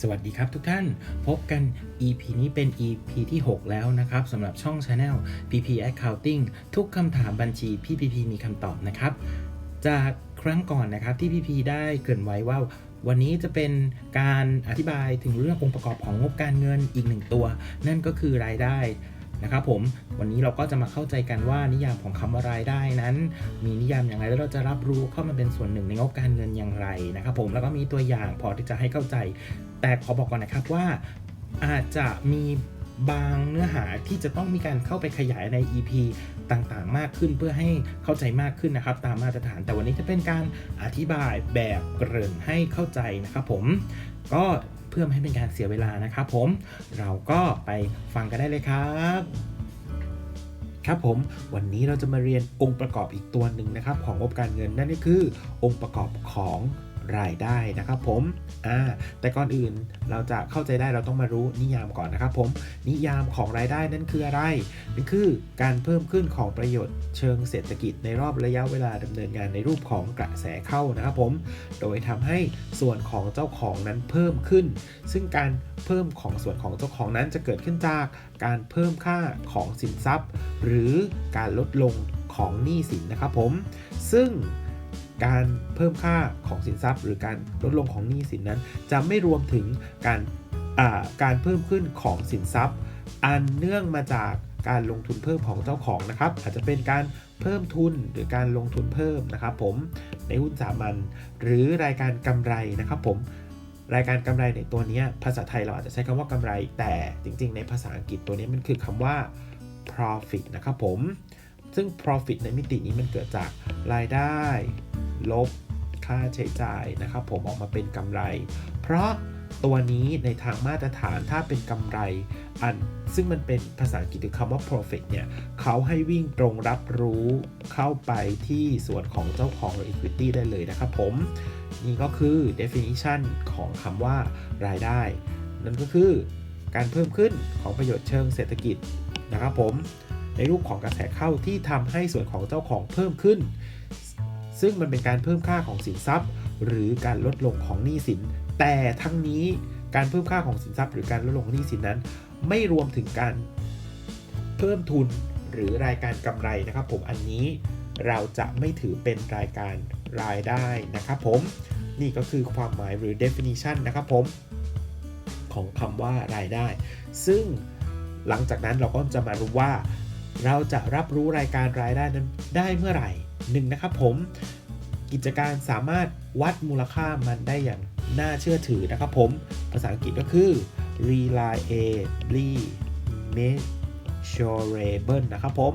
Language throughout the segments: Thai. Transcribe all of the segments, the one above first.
สวัสดีครับทุกท่านพบกัน EP นี้เป็น EP ที่ 6 แล้วนะครับสำหรับช่อง Channel PP Accounting ทุกคำถามบัญชีพี่ PP มีคำตอบนะครับ จากครั้งก่อนนะครับที่พี่ PP ได้เกริ่นไว้ว่าวันนี้จะเป็นการอธิบายถึงเรื่ององค์ประกอบของงบการเงินอีกหนึ่งตัว นั่นก็คือรายได้ นะครับผมวันนี้เราก็จะมาเข้าใจกันว่านิยามของคำว่ารายได้นั้น มีนิยามอย่างไรแล้วเราจะรับรู้เข้ามาเป็นส่วนหนึ่งในงบการเงินอย่างไรนะครับผมแล้วก็มีตัวอย่างพอที่จะให้เข้าใจ แต่ขอบอกก่อนนะครับว่าอาจจะมีบางเนื้อหาที่จะต้องมีการเข้าไปขยายใน EP ต่างๆ มากขึ้นเพื่อให้เข้าใจมากขึ้นนะครับ ตามมาตรฐานแต่วันนี้จะเป็นการอธิบายแบบเกริ่นให้เข้าใจนะครับผมก็ พื่อไม่ให้เป็นการเสียเวลานะครับผมเราก็ไปฟังกันได้เลยครับครับผมวันนี้เราจะมาเรียนองค์ประกอบอีกตัวหนึ่งนะครับ ของงบการเงินนั่นก็คือ องค์ประกอบของ รายได้นะครับผมอ่าแต่ก่อนอื่นเราจะเข้าใจได้เราต้องมารู้นิยามก่อนนะครับผมนิยามของรายได้นั่นคืออะไรนั่นคือการเพิ่มขึ้นของประโยชน์เชิงเศรษฐกิจในรอบระยะเวลาดำเนินงานในรูปของกระแสเข้านะครับผม โดยทำให้ส่วนของเจ้าของนั้นเพิ่มขึ้น ซึ่งการเพิ่มของส่วนของเจ้าของนั้นจะเกิดขึ้นจากการเพิ่มค่าของสินทรัพย์ หรือการลดลงของหนี้สินนะครับผม ซึ่ง การเพิ่มค่าของสินทรัพย์ หรือการลดลงของหนี้สินนั้น จะไม่รวมถึงการการเพิ่มขึ้นของสินทรัพย์ อันเนื่องมาจากการลงทุนเพิ่มของเจ้าของนะครับ อาจจะเป็นการเพิ่มทุนหรือการลงทุนเพิ่มนะครับ ผมในหุ้นสามัญหรือรายการกำไรนะครับ ผมรายการกำไรในตัวนี้ภาษาไทยเราอาจจะใช้คำว่ากำไร แต่จริง ๆ ในภาษาอังกฤษตัวนี้มันคือคำว่า profit นะครับผม ซึ่ง profit ในมิตินี้มันเกิดจากรายได้ ลบ ค่าใช้จ่ายนะครับ ผมออกมาเป็นกำไร เพราะตัวนี้ในทางมาตรฐานถ้าเป็นกำไรอัน ซึ่งมันเป็นภาษาอังกฤษคือคำว่า profit เนี่ยเขาให้วิ่งตรงรับรู้เข้าไปที่ส่วนของเจ้าของอ equity ได้เลยนะครับผม นี่ก็คือ definition ของคำว่ารายได้ นั่นก็คือการเพิ่มขึ้นของประโยชน์เชิงเศรษฐกิจนะครับผม ในรูปของกระแสเข้าที่ทำให้ส่วนของเจ้าของเพิ่มขึ้น ซึ่งมันเป็นการเพิ่มค่าของสินทรัพย์ หรือการลดลงของหนี้สิน แต่ทั้งนี้การเพิ่มค่าของสินทรัพย์ หรือการลดลงของหนี้สินนั้น ไม่รวมถึงการเพิ่มทุนหรือรายการกำไรนะครับผมอันนี้เราจะไม่ถือเป็นรายการรายได้นะครับผมนี่ก็คือความหมายหรือ definition นะครับผมของคำว่ารายได้ ซึ่งหลังจากนั้นเราก็จะมารู้ว่า เราจะรับรู้รายการรายได้นั้นได้เมื่อไหร่หนึ่งนะครับผมกิจการสามารถวัดมูลค่ามันได้อย่างน่าเชื่อถือนะครับผม ภาษาอังกฤษก็คือ reliably measurable นะครับผม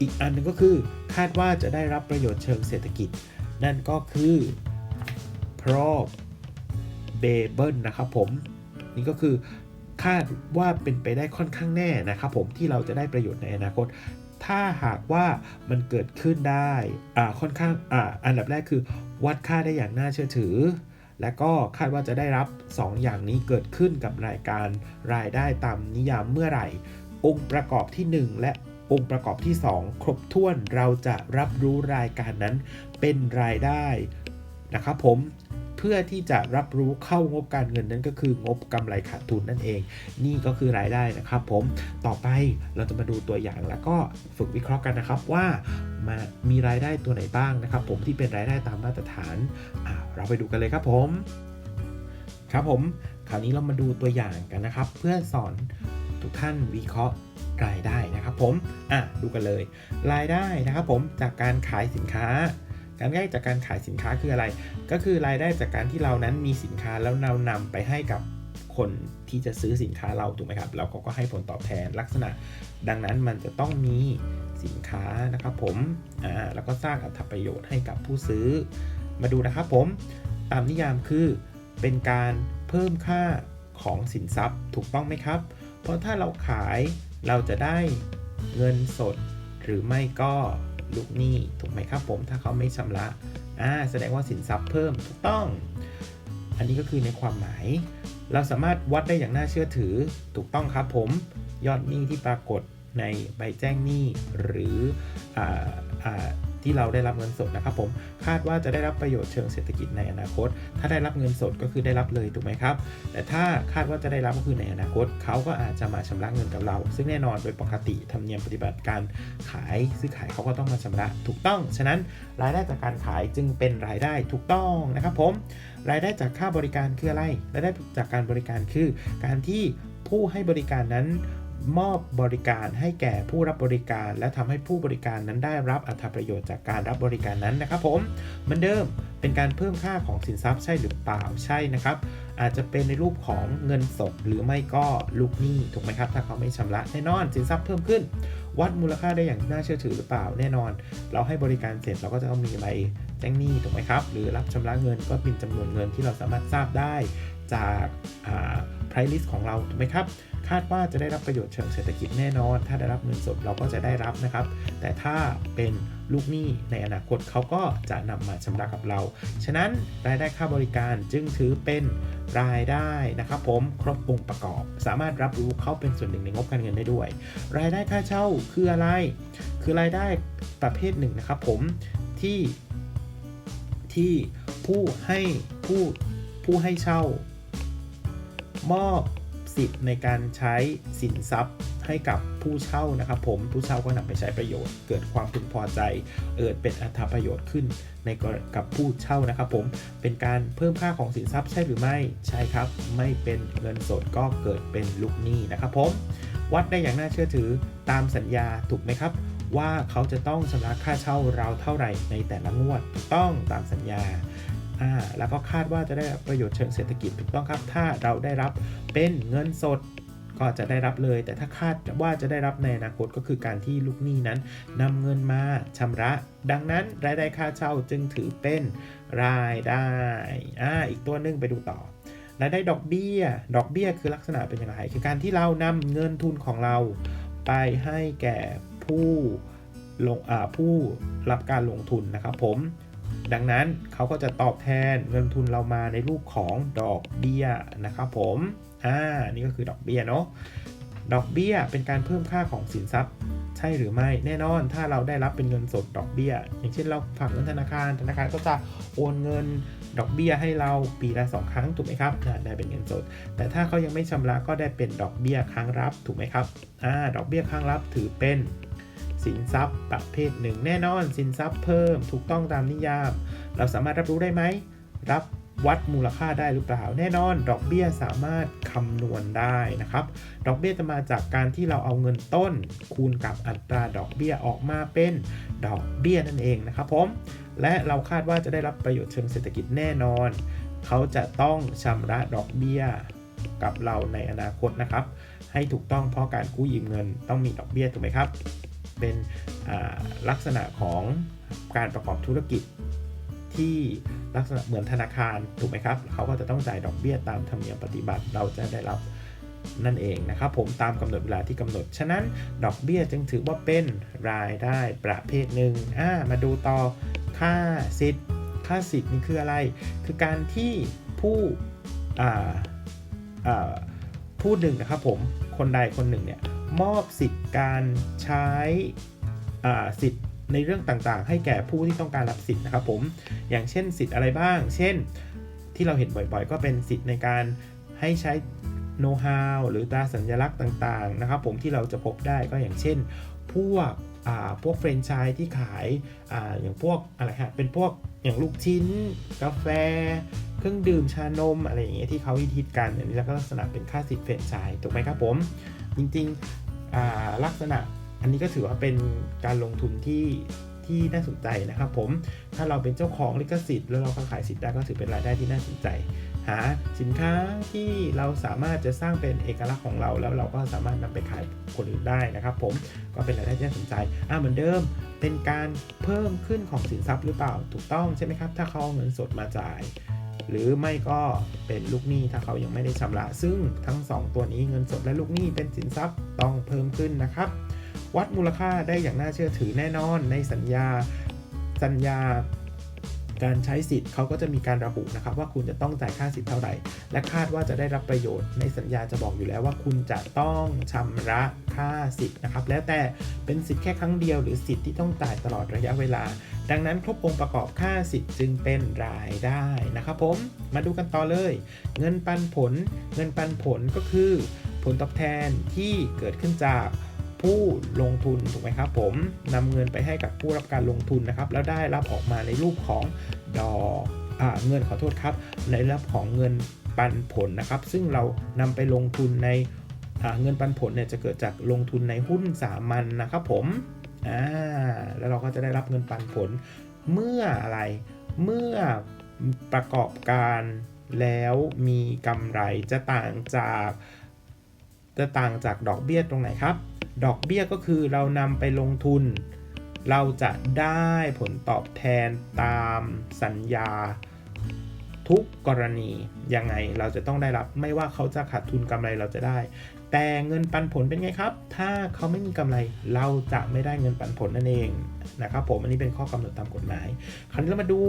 อีกอันหนึงก็คือคาดว่าจะได้รับประโยชน์เชิงเศรษฐกิจ นั่นก็คือ probable นะครับผม นี่ก็คือ คาดว่าเป็นไปได้ค่อนข้างแน่นะครับผมที่เราจะได้ประโยชน์ในอนาคต ถ้าหากว่ามันเกิดขึ้นได้อ่าค่อนข้างอ่าอันดับแรกคือวัดค่าได้อย่างน่าเชื่อถือ และก็คาดว่าจะได้รับ 2 อย่างนี้เกิดขึ้นกับรายการรายได้ตามนิยามเมื่อไหร่ องค์ประกอบที่ 1 และองค์ประกอบที่ 2 ครบถ้วนเราจะรับรู้รายการนั้นเป็นรายได้นะครับผม เพื่อที่จะรับรู้เข้างบการเงินนั้นก็คืองบกำไรขาดทุนนั่นเอง นี่ก็คือรายได้นะครับผมต่อไปเราจะมาดูตัวอย่างแล้วก็ฝึกวิเคราะห์กันนะครับว่ามามีรายได้ตัวไหนบ้างนะครับ ผมที่เป็นรายได้ตามมาตรฐานเราไปดูกันเลยครับผม ครับผม คราวนี้เรามาดูตัวอย่างกันนะครับ เพื่อสอนทุกท่านวิเคราะห์รายได้นะครับ ผมอะดูกันเลย รายได้นะครับ ผมจากการขายสินค้า การได้จากการขายสินค้าคืออะไร ก็คือรายได้จากการที่เรานั้นมีสินค้าแล้วเรานำไปให้กับคนที่จะซื้อสินค้าเราถูกไหมครับเราก็ให้ผลตอบแทนลักษณะ ดังนั้นมันจะต้องมีสินค้านะครับผมอ่าแล้วก็สร้างอัตประโยชน์ให้กับผู้ซื้อ มาดูนะครับผมตามนิยามคือเป็นการเพิ่มค่าของสินทรัพย์ถูกต้องไหมครับ เพราะถ้าเราขายเราจะได้เงินสดหรือไม่ก็ ลูกหนี้ถูกไหมครับผมถ้าเขาไม่ชำระอ่าแสดงว่าสินทรัพย์เพิ่มถูกต้อง อันนี้ก็คือในความหมาย เราสามารถวัดได้อย่างน่าเชื่อถือถูกต้องครับผมยอดหนี้ที่ปรากฏในใบแจ้งหนี้หรืออาอ่า ที่เราได้รับเงินสดนะครับผมคาดว่าจะได้รับประโยชน์เชิงเศรษฐกิจในอนาคต ถ้าได้รับเงินสดก็คือได้รับเลยถูกไหมครับ แต่ถ้าคาดว่าจะได้รับก็คือในอนาคต เขาก็อาจจะมาชำระเงินกับเรา ซึ่งแน่นอนโดยปกติธรรมเนียมปฏิบัติการขายซื้อขายเขาก็ต้องมาชำระถูกต้อง ฉะนั้นรายได้จากการขายจึงเป็นรายได้ถูกต้องนะครับผมรายได้จากค่าบริการคืออะไรรายได้จากการบริการคือ การที่ผู้ให้บริการนั้น มอบบริการให้แก่ผู้รับบริการ และทำให้ผู้บริการนั้นได้รับอัตประโยชน์จากการรับบริการนั้นนะครับ ผมเหมือนเดิมเป็นการเพิ่มค่าของสินทรัพย์ใช่หรือเปล่าใช่นะครับ อาจจะเป็นในรูปของเงินสดหรือไม่ก็ลูกหนี้ถูกไหมครับ ถ้าเขาไม่ชำระแน่นอน สินทรัพย์เพิ่มขึ้น วัดมูลค่าได้อย่างน่าเชื่อถือหรือเปล่าแน่นอน เราให้บริการเสร็จเราก็จะต้องมีใบแจ้งหนี้ถูกไหมครับ หรือรับชำระเงินก็เป็นจำนวนเงินที่เราสามารถทราบได้จาก price list ของเราถูกไหมครับ คาดว่าจะได้รับประโยชน์เชิงเศรษฐกิจแน่นอน ถ้าได้รับเงินสดเราก็จะได้รับนะครับ แต่ถ้าเป็นลูกหนี้ในอนาคตเขาก็จะนำมาชำระกับเรา ฉะนั้นรายได้ค่าบริการจึงถือเป็นรายได้นะครับผมครบองค์ประกอบ สามารถรับรู้เขาเป็นส่วนหนึ่งในงบการเงินได้ด้วย รายได้ค่าเช่าคืออะไร คือรายได้ประเภทหนึ่งนะครับผมที่ที่ผู้ให้ผู้ผู้ให้เช่ามอบ สิทธิ์ในการใช้สินทรัพย์ให้กับผู้เช่านะครับผมผู้เช่าก็นำไปใช้ประโยชน์ เกิดความพึงพอใจ เกิดเป็นอัตราประโยชน์ขึ้นในก,กับผู้เช่านะครับผมเป็นการเพิ่มค่าของสินทรัพย์ใช่หรือไม่ใช่ครับ ไม่เป็นเงินสดก็เกิดเป็นลูกหนี้นะครับผมวัดได้อย่างน่าเชื่อถือตามสัญญาถูกไหมครับ ว่าเขาจะต้องชำระค่าเช่าเราเท่าไหร่ในแต่ละงวดถูกต้องตามสัญญา อ่าแล้วก็คาดว่าจะได้ประโยชน์เชิงเศรษฐกิจถูกต้องครับ ถ้าเราได้รับเป็นเงินสดก็จะได้รับเลย แต่ถ้าคาดว่าจะได้รับในอนาคตก็คือการที่ลูกหนี้นั้นนำเงินมาชำระ ดังนั้นรายได้ค่าเช่าจึงถือเป็นรายได้อ่าอีกตัวหนึงไปดูต่อรายได้ดอกเบี้ย ดอกเบี้ยคือลักษณะเป็นอย่างไร คือการที่เรานำเงินทุนของเรา ไปให้แก่ผู้ลงผู้รับการลงทุนนะครับผม ดังนั้นเขาก็จะตอบแทนเงินทุนเรามาในรูปของดอกเบี้ยนะครับผมอ่านี่ก็คือดอกเบี้ยเนาะดอกเบี้ยเป็นการเพิ่มค่าของสินทรัพย์ ใช่หรือไม่แน่นอน ถ้าเราได้รับเป็นเงินสดดอกเบี้ย อย่างเช่นเราฝากเงินธนาคารธนาคารก็จะโอนเงินดอกเบี้ยให้เราปีละสองครั้งถูกไหมครับได้เป็นเงินสด แต่ถ้าเขายังไม่ชำระก็ได้เป็นดอกเบี้ยค้างรับถูกไหมครับอ่าดอกเบี้ยค้างรับถือเป็น สินทรัพย์ประเภทหนึ่ง แน่นอนสินทรัพย์เพิ่มถูกต้องตามนิยาม เราสามารถรับรู้ได้ไหม รับวัดมูลค่าได้หรือเปล่า แน่นอน ดอกเบี้ยสามารถคำนวณได้นะครับ ดอกเบี้ยจะมาจากการที่เราเอาเงินต้น คูณกับอัตราดอกเบี้ยออกมาเป็นดอกเบี้ยนั่นเองนะครับผม และเราคาดว่าจะได้รับประโยชน์เชิงเศรษฐกิจแน่นอน เขาจะต้องชำระดอกเบี้ยกับเราในอนาคตนะครับ ให้ถูกต้องเพราะการกู้ยืมเงินต้องมีดอกเบี้ยถูกไหมครับ เป็นลักษณะของการประกอบธุรกิจที่ลักษณะเหมือนธนาคารถูกไหมครับเขาก็จะต้องจ่ายดอกเบี้ยตามธรรมเนียมปฏิบัติเราจะได้รับนั่นเองนะครับผมตามกำหนดเวลาที่กำหนด ฉะนั้นดอกเบี้ยจึงถือว่าเป็นรายได้ประเภทหนึ่งอ่ามาดูต่อค่าสิทธิ์ค่าสิทธิ์นี่คืออะไร คือการที่ผู้อ่าอ่าผู้หนึ่งนะครับผมคนใดคนหนึ่งเนี่ย มอบสิทธิ์การใช้สิทธิ์ในเรื่องต่างๆ ให้แก่ผู้ที่ต้องการรับสิทธิ์นะครับผม อย่างเช่นสิทธิ์อะไรบ้าง เช่น ที่เราเห็นบ่อยๆ ก็เป็นสิทธิ์ในการให้ใช้โน้ตฮาวหรือตราสัญลักษณ์ต่างๆ นะครับผมที่เราจะพบได้ก็อย่างเช่น พวกพวกเฟรนไชส์ที่ขายออย่างพวกอะไรฮะ เป็นพวกอย่างลูกชิ้น กาแฟ เครื่องดื่มชานม อะไรอย่างเงี้ยที่เขาฮิตกันอันนี้ก็ลักษณะเป็นค่าสิทธิ์เฟรนไชส์ถูกไหมครับผม จริงๆ ลักษณะอันนี้ก็ถือว่าเป็นการลงทุนที่ที่น่าสนใจนะครับผม ถ้าเราเป็นเจ้าของลิขสิทธิ์แล้วเราก็ขายสิทธิ์ได้ก็ถือเป็นรายได้ที่น่าสนใจ หาสินค้าที่เราสามารถจะสร้างเป็นเอกลักษณ์ของเรา แล้วเราก็สามารถนำไปขายคนอื่นได้นะครับ ผม ก็เป็นรายได้ที่น่าสนใจ อ่าเหมือนเดิม เป็นการเพิ่มขึ้นของสินทรัพย์หรือเปล่า ถูกต้องใช่ไหมครับ ถ้าเขาเอาเงินสดมาจ่าย หรือไม่ก็เป็นลูกหนี้ถ้าเขายังไม่ได้ชำระ ซึ่งทั้ง 2 ตัวนี้เงินสดและลูกหนี้เป็นสินทรัพย์ต้องเพิ่มขึ้นนะครับ วัดมูลค่าได้อย่างน่าเชื่อถือแน่นอนในสัญญาสัญญาการใช้สิทธิ์เขาก็จะมีการระบุนะครับ ว่าคุณจะต้องจ่ายค่าสิทธิ์เท่าไหร่ และคาดว่าจะได้รับประโยชน์ในสัญญาจะบอกอยู่แล้วว่าคุณจะต้องชำระค่าสิทธิ์นะครับ แล้วแต่เป็นสิทธิ์แค่ครั้งเดียวหรือสิทธิ์ที่ต้องจ่ายตลอดระยะเวลา ดังนั้นครบองค์ประกอบค่าสิทธิ์จึงเป็นรายได้นะครับผม มาดูกันต่อเลย เงินปันผล เงินปันผลก็คือ ผลตอบแทนที่เกิดขึ้นจากผู้ลงทุนถูกไหมครับผมนำเงินไปให้กับผู้รับการลงทุนนะครับ แล้วได้รับออกมาในรูปของดอกอ่าเงินขอโทษครับ ในรับของเงินปันผลนะครับ ซึ่งเรานำไปลงทุนในอ่าเงินปันผลเนี่ยจะเกิดจากลงทุนในหุ้นสามัญนะครับผม อ่าแล้วเราก็จะได้รับเงินปันผลเมื่ออะไร เมื่อประกอบการแล้วมีกำไรจะต่างจากจะต่างจากดอกเบี้ยตรงไหนครับ ดอกเบี้ยก็คือเรานำไปลงทุน เราจะได้ผลตอบแทนตามสัญญาทุกกรณียังไงเราจะต้องได้รับไม่ว่าเขาจะขาดทุนกำไรเราจะได้ แต่เงินปันผลเป็นไงครับ ถ้าเขาไม่มีกำไรเราจะไม่ได้เงินปันผลนั่นเองนะครับผมอันนี้เป็นข้อกำหนดตามกฎหมาย คราวนี้เรามาดู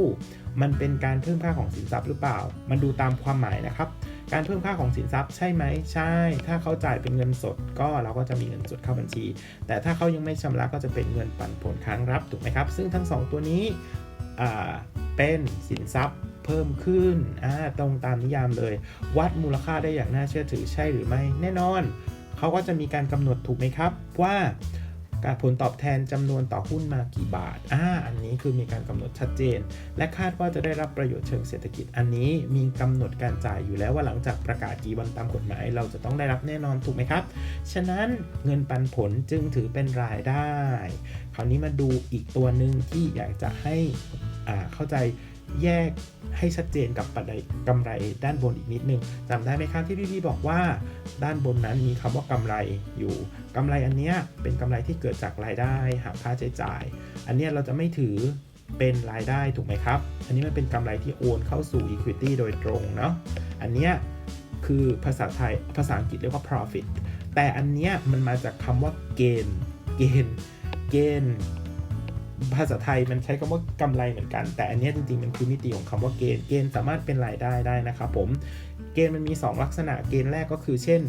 มันเป็นการเพิ่มค่าของสินทรัพย์หรือเปล่า มันดูตามความหมายนะครับ การเพิ่มค่าของสินทรัพย์ใช่ไหมใช่ ถ้าเขาจ่ายเป็นเงินสดก็เราก็จะมีเงินสดเข้าบัญชี แต่ถ้าเขายังไม่ชำระก็จะเป็นเงินปันผลค้างรับถูกไหมครับ ซึ่งทั้ง 2 ตัวนี้เป็นสินทรัพย์ พิ่มขึ้นอ่าตรงตามนิยามเลย วัดมูลค่าได้อย่างน่าเชื่อถือใช่หรือไม่ แน่นอน เขาก็จะมีการกำหนดถูกไหมครับ ว่าการผลตอบแทนจำนวนต่อหุ้นมากี่บาท อ่า อันนี้คือมีการกำหนดชัดเจน และคาดว่าจะได้รับประโยชน์เชิงเศรษฐกิจ อันนี้มีกำหนดการจ่ายอยู่แล้วว่าหลังจากประกาศกี่วันตามกฎหมาย เราจะต้องได้รับแน่นอนถูกไหมครับ ฉะนั้นเงินปันผลจึงถือเป็นรายได้ คราวนี้มาดูอีกตัวหนึ่งที่อยากจะให้อ่าเข้าใจ แยกให้ชัดเจนกับปัจจัยกำไรด้านบนอีกนิดนึงจำได้ไหมครับที่พี่ๆบอกว่า ด้านบนนั้นมีคำว่ากำไรอยู่กำไรอันเนี้ยเป็นกำไรที่เกิดจากรายได้หักค่าใช้จ่าย อันเนี้ยเราจะไม่ถือเป็นรายได้ถูกไหมครับ อันนี้มันเป็นกำไรที่โอนเข้าสู่ equity โดยตรงเนาะอันเนี้ยคือภาษาไทยภาษาอังกฤษเรียกว่า profit แต่อันเนี้ยมันมาจากคำว่า gain gain gain ภาษาไทยมันใช้คำว่ากำไรเหมือนกัน แต่อันนี้จริงๆมันคือมิติของคำว่า gain gain สามารถเป็นรายได้ได้นะครับผมเกณฑ์มันมี 2 ลักษณะเกณฑ์แรกก็คือเช่น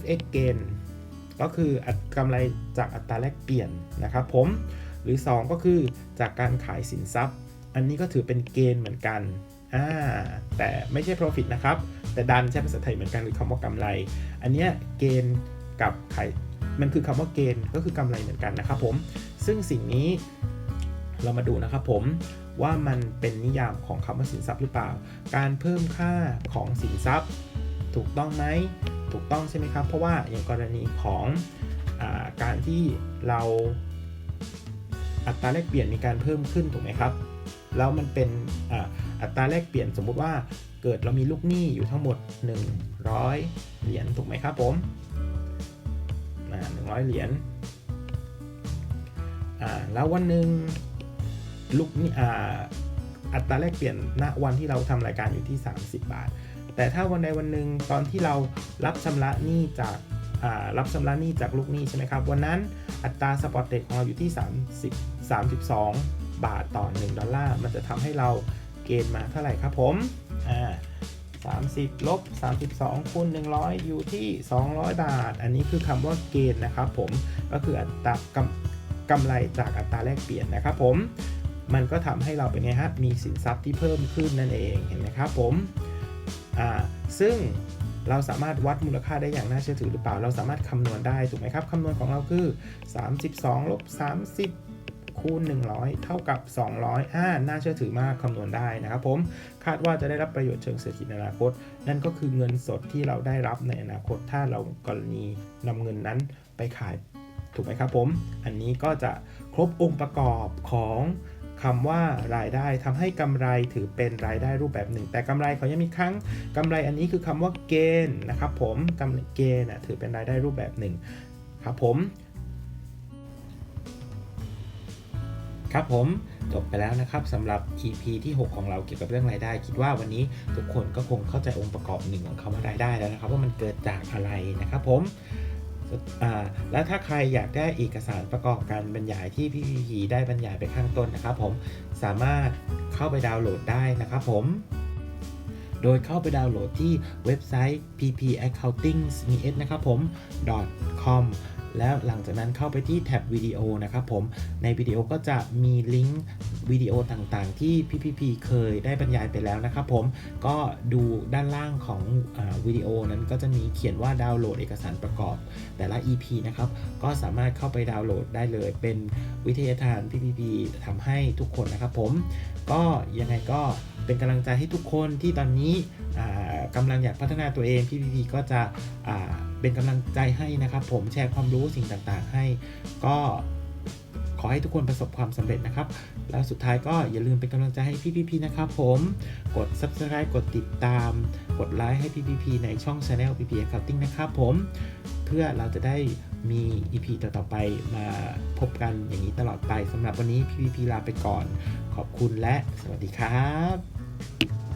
FX gain ก็คืออัตกำไรจากอัตราแลกเปลี่ยนนะครับผมหรือ 2 ก็คือจากการขายสินทรัพย์ อันนี้ก็ถือเป็นเกณฑ์เหมือนกันอ่าแต่ไม่ใช่ profit นะครับ แต่ดันใช้ภาษาไทยเหมือนกันหรือคำว่ากำไร อันเนี้ยเกณฑ์กับขายมันคือคำว่าเกณฑ์ก็คือกำไรเหมือนกันนะครับผมซึ่งสิ่งนี้ เรามาดูนะครับผมว่ามันเป็นนิยามของคำว่าสินทรัพย์หรือเปล่า การเพิ่มค่าของสินทรัพย์ ถูกต้องไหมถูกต้องใช่ไหมครับ เพราะว่าอย่างกรณีของอการที่เราอัตราแลกเปลี่ยนมีการเพิ่มขึ้นถูกไหมครับ แล้วมันเป็นออัตราแลกเปลี่ยนสมมุติว่าเกิดเรามีลูกหนี้อยู่ทั้งหมด 100 เหรียญถูกไหมครับผมอ่า100เหรียญแล้ววันหนึ่ง ลูกนี้อ่าอัตราแลกเปลี่ยนณวันที่เราทำรายการอยู่ที่ 30 บาท แต่ถ้าวันใดวันหนึ่งตอนที่เรารับชำระหนี้จากรับชำระหนี้จากลูกหนี้ใช่ไหมครับ วันนั้นอัตราสปอร์ตเรทของเราอยู่ที่ 30 32 บาทต่อ 1 ดอลลาร์ มันจะทำให้เราเกณฑ์มาเท่าไหร่ครับผมอ่า30ลบ32คูณ100 อยู่ที่ 200 บาท อันนี้คือคำว่าเกณฑ์นะครับผม ก็คืออัตรากำกำไรจากอัตราแลกเปลี่ยนนะครับผม มันก็ทำให้เราเป็นไงฮะมีสินทรัพย์ที่เพิ่มขึ้นนั่นเองเห็นไหมครับผมอ่าซึ่งเราสามารถวัดมูลค่าได้อย่างน่าเชื่อถือหรือเปล่า เราสามารถคำนวณได้ถูกไหมครับคำนวณของเราคือ 32ลบ30คูณ100 เท่ากับ 200อ่าน่าเชื่อถือมากคำนวณได้นะครับผม คาดว่าจะได้รับประโยชน์เชิงเศรษฐกิจในอนาคต นั่นก็คือเงินสดที่เราได้รับในอนาคต ถ้าเรากรณีนำเงินนั้นไปขาย ถูกไหมครับผม อันนี้ก็จะครบองค์ประกอบของ คำว่ารายได้ทำให้กำไรถือเป็นรายได้รูปแบบหนึ่ง แต่กำไรเขายังมีครั้งกำไรอันนี้คือคำว่าเกณฑ์นะครับผมกำไรเกณฑ์ถือเป็นรายได้รูปแบบหนึ่งครับผม ครับผมจบไปแล้วนะครับสำหรับ EP ที่ 6 ของเราเกี่ยวกับเรื่องรายได้ คิดว่าวันนี้ทุกคนก็คงเข้าใจองค์ประกอบหนึ่งของคำว่ารายได้แล้วนะครับ ว่ามันเกิดจากอะไรนะครับผม และถ้าใครอยากได้เอกสารประกอบการบรรยายที่พี่พีพีได้บรรยายไปข้างต้นนะครับ ผมสามารถเข้าไปดาวน์โหลดได้นะครับผม โดยเข้าไปดาวน์โหลดที่เว็บไซต์ ppaccountingsmes นะครับผม .com แล้วหลังจากนั้นเข้าไปที่แท็บวิดีโอนะครับผมในวิดีโอก็จะมีลิงก์วิดีโอต่างๆ ที่ PPP เคยได้บรรยายไปแล้วนะครับผมก็ดูด้านล่างของอวิดีโอนั้นก็จะมีเขียนว่าดาวน์โหลดเอกสารประกอบ แต่ละ EP นะครับก็สามารถเข้าไปดาวน์โหลดได้เลย เป็นวิทยาทาน PPP ทำให้ทุกคนนะครับผมก็ยังไงก็เป็นกำลังใจให้ทุกคนที่ตอนนี้อ่า กำลังอยากพัฒนาตัวเอง PPP ก็จะเป็นกำลังใจให้นะครับ ผมแชร์ความรู้สิ่งต่างๆ ให้ก็ขอให้ทุกคนประสบความสำเร็จนะครับ แล้วสุดท้ายก็อย่าลืมเป็นกำลังใจให้ PPP นะครับผมกด Subscribe กดติดตาม กดไลค์ให้ PPP ในช่อง Channel PP Accounting นะครับผมเพื่อเราจะได้มี EP ต่อๆไปมาพบกันอย่างนี้ตลอดไปสำหรับวันนี้ PPP ลาไปก่อน ขอบคุณและสวัสดีครับ